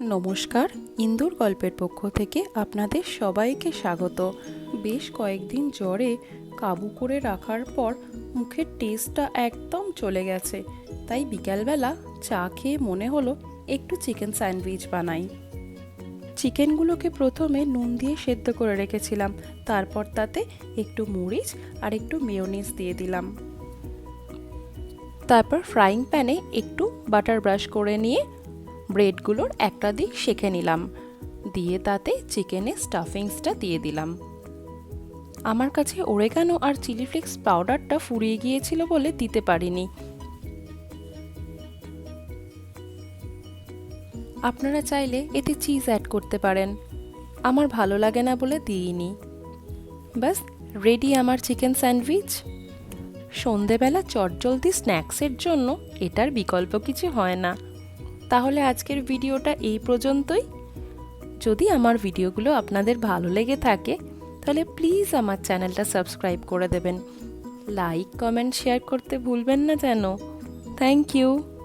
নমস্কার, ইন্দুর গল্পের পক্ষ থেকে আপনাদের সবাইকে স্বাগত। বেশ কয়েকদিন জ্বরে কাবু করে রাখার পর মুখের টেস্টটা একদম চলে গেছে। তাই বিকালবেলা চা খেয়ে মনে হলো একটু চিকেন স্যান্ডউইচ বানাই। চিকেনগুলোকে প্রথমে নুন দিয়ে সেদ্ধ করে রেখেছিলাম, তারপর তাতে একটু মরিচ আর একটু মেয়োনিজ দিয়ে দিলাম। তারপর ফ্রাইং প্যানে একটু বাটার ব্রাশ করে নিয়ে ব্রেডগুলোর একটা দিক সেঁকে নিলাম। দিয়ে তাতে চিকেনের স্টাফিংসটা দিয়ে দিলাম। আমার কাছে ওরেগানো আর চিলি ফ্লেক্স পাউডারটা ফুরিয়ে গিয়েছিল বলে দিতে পারিনি। আপনারা চাইলে এতে চিজ অ্যাড করতে পারেন। আমার ভালো লাগে না বলে দিইনি। ব্যাস রেডি আমার চিকেন স্যান্ডউইচ সন্ধেবেলা চটজলদি স্ন্যাক্সের জন্য এটার বিকল্প কিছু হয় না। তাহলে আজকের ভিডিওটা এই পর্যন্তই। যদি আমার ভিডিওগুলো আপনাদের ভালো লেগে থাকে, তাহলে প্লিজ আমার চ্যানেলটা সাবস্ক্রাইব করে দেবেন। লাইক, কমেন্ট, শেয়ার করতে ভুলবেন না যেন। Thank you.